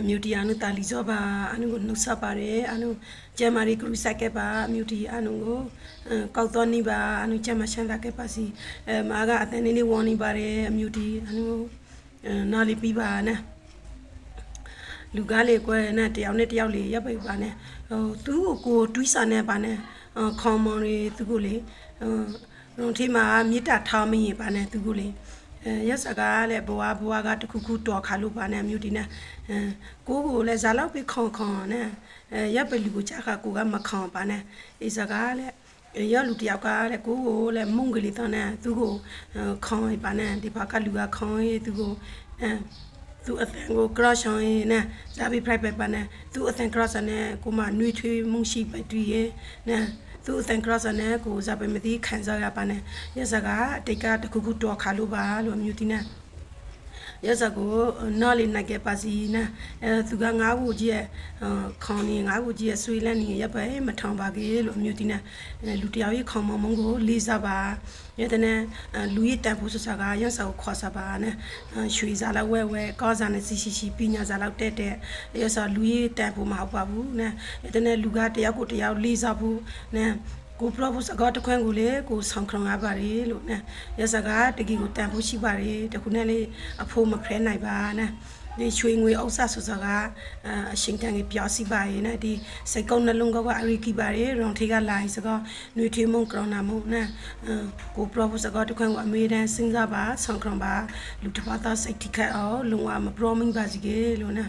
အမျိုးတီအနုတာလီဇောပါအနုကိုနှုတ်ဆက်ပါတယ်အနုကျမရီကရုစိုက်ကပါအမျိုးတီအနုကိုကောက်တော်နေပါအနုကျမရှမ်းတာကပါစီအဲမာကအတန်းလေးလေးဝေါ်နေပါတယ်အမျိုးတီအနုနားလီပြီးပါနဲ့လူကားလေးကွယ်နဲ့တယောက်နဲ့တယောက်လေးရပ်ပိတ်ပါနဲ့ဟိုသူ့ကိုကိုတွေးစာနဲ့ပါနဲ့ခေါမွန်တွေသူ့ကိုလေဟိုရုံထိမှာမြစ်တာထားမရင်ပါနဲ့သူ့ကိုလေအဲ ရက်စကားလည်းဘဝဘဝကတခုခုတော်ခါလို့ပါနဲ့မြို့ဒီနဲ့အဲကိုကိုလည်းဇာလောက်ပြီးခေါခေါနဲ့အဲရပ်ပလူကိုကြာခါကိုကမခေါပါနဲ့အေးစကားလည်းရလူတယောက်ကလည်းကိုကိုလည်းမုန်ကလေးတန်းနဲ့သူ့ကိုခေါင်းပါနဲ့ဒီဘက်ကလူကခေါင်းရေးသူ့ကိုအဲသူအသံကို cross ရှောင်းရင်နဲ့ဇာဘီ private ပါနဲ့သူအသံ cross နဲ့ကိုမနှွေးထွေးမှုရှိပတူရဲ့နဲ့ သူအသံ cross နဲ့ကိုဇာဘီမသိခံစားရပါနဲ့ရစကားအတိတ်ကတခုခုတော်ခါလို့ပါလို့မြူတီနဲ့ ရစကိုနော်လေးနိုင်ခဲ့ပါစီနာအဲသူကငါးခုကြီးရဲ့ခေါင်းနေငါးခုကြီးရဲ့ဆွေးလက်နေရပ်ပဲမထောင်ပါကေလို့အမျိုးတီနဲ့လူတယောက်ရဲ့ခေါင်းမမုံကိုလေးစားပါရတဲ့နဲ့လူရဲ့တန်ဖို့ဆဆကရဆောက်ခေါ်စားပါနဲ့ရွှေစားလောက်ဝဲဝဲကောစားနဲ့စီစီစီပညာစားလောက်တက်တက်ရဆောလူရဲ့တန်ဖို့မဟုတ်ပါဘူးနဲ့ရတဲ့နဲ့လူကတယောက်ကိုတယောက်လေးစားဖို့နဲ့ ကိုပလော့ဖို့စကားတခွန်းကိုလေကိုဆောင်ခေါင်ရပါတယ်လို့နဲ့ရစကားတကီကိုတန်ဖို့ရှိပါတယ်တခုနဲ့လေအဖိုးမဖရဲနိုင်ပါနဲ့ဒီချွေငွေဥစ္စာဆိုစကားအရှင်တန်ကြီးပြောစီပါရဲ့နဲ့ဒီစိတ်ကုန်းနှလုံးကောကအရိကိပါရဲ့ရောင်ထေကလာစကားနွေထွေးမုံကရောနာမုံနဲ့ကိုပလော့ဖို့စကားတခွန်းကိုအမေတန်းစဉ်းစားပါဆောင်ခေါင်ပါလူတစ်ပါးသားစိတ်ထိခတ်အောင်လုံဝမပရောမင်းပါစီကေလို့နဲ့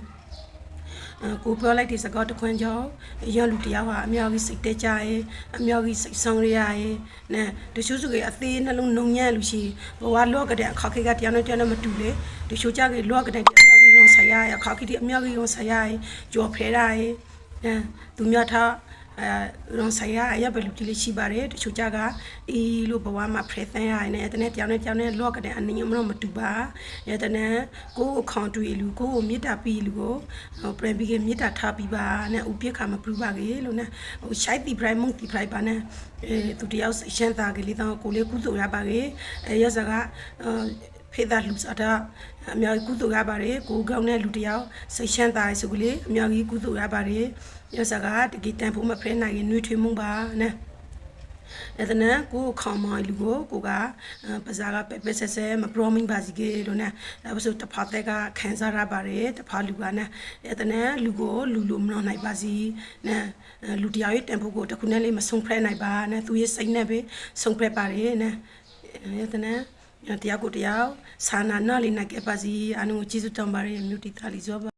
ကိုပြောလိုက်တဲ့စကားတခွန်းကြောင့်ရလူတရားဟာအမြောက်ကြီးစိတ်တက်ကြရဲ့အမြောက်ကြီးစိတ်ဆောင်ရရဲ့နဲ့တချို့စုကအသေးနှလုံးနှုံညံ့လူရှိဘဝလော့ကတဲ့အခါခေကတရားနဲ့တရားနဲ့မတူလေတချို့ကြကလော့ကတဲ့အမြောက်ကြီးရောဆရာရဲ့အခါခေအမြောက်ကြီးရောဆရာရဲ့ကြော်ဖဲရရဲ့အဲသူများထား အဲရွန်ဆိုင်ရအရဘယ်လိုတိလေးရှိပါတယ်တချို့ကြကအေးလို့ဘဝမှာဖရဲသန်းရနေတဲ့နဲ့တောင်နဲ့တောင်နဲ့လော့ကတဲ့အနည်းမတော့မတူပါရတဲ့နဲ့ကိုကိုခေါန်တူလူကိုကိုမေတ္တာပြီးလူကိုပရဘီကမေတ္တာထားပြီးပါနဲ့ဥပိ္ပခါမပူပါကေလို့နဲ့ဟိုရှိုက်တီပရိုင်မုန်တီပရိုင်ပါနဲ့အဲသူတယောက်ရှမ်းသားကလေးတော့ကိုလေးကုသိုလ်ရပါကေအဲရစက ဖေးသားလူစားတာအများကြီးကုသိုလ်ရပါတယ်ကိုကောင်းတဲ့လူတယောက်စိတ်ရှမ်းသာဆိုကလေးအများကြီးကုသိုလ်ရပါတယ်ရစကတကီတန်ဖို့မဖဲနိုင်ရင်နှွေးထွေးမှုပါနဲ့အဲ့ဒါနဲ့ကိုခေါမလူကိုကိုကပဇာကပဲပဲဆဲဆဲမပရောမင်းပါစီကေလို့နဲ့ဒါပဆိုတဖာတဲ့ကခန်းစားရပါတယ်တဖာလူကနဲ့အဲ့ဒါနဲ့လူကိုလူလိုမနှောနိုင်ပါစီနဲ့လူတယောက်ရဲ့တန်ဖို့ကိုတခုနဲ့လေးမဆုံးဖဲနိုင်ပါနဲ့သူရဲ့စိတ်နဲ့ပဲဆုံးဖဲပါတယ်နဲ့အဲ့ဒါနဲ့ တရားကိုတရားစာနာနာလေးနိုင်ခဲ့ပါစီအနုကျေးဇူးတောင်းပါရမြူတီတာလီဇော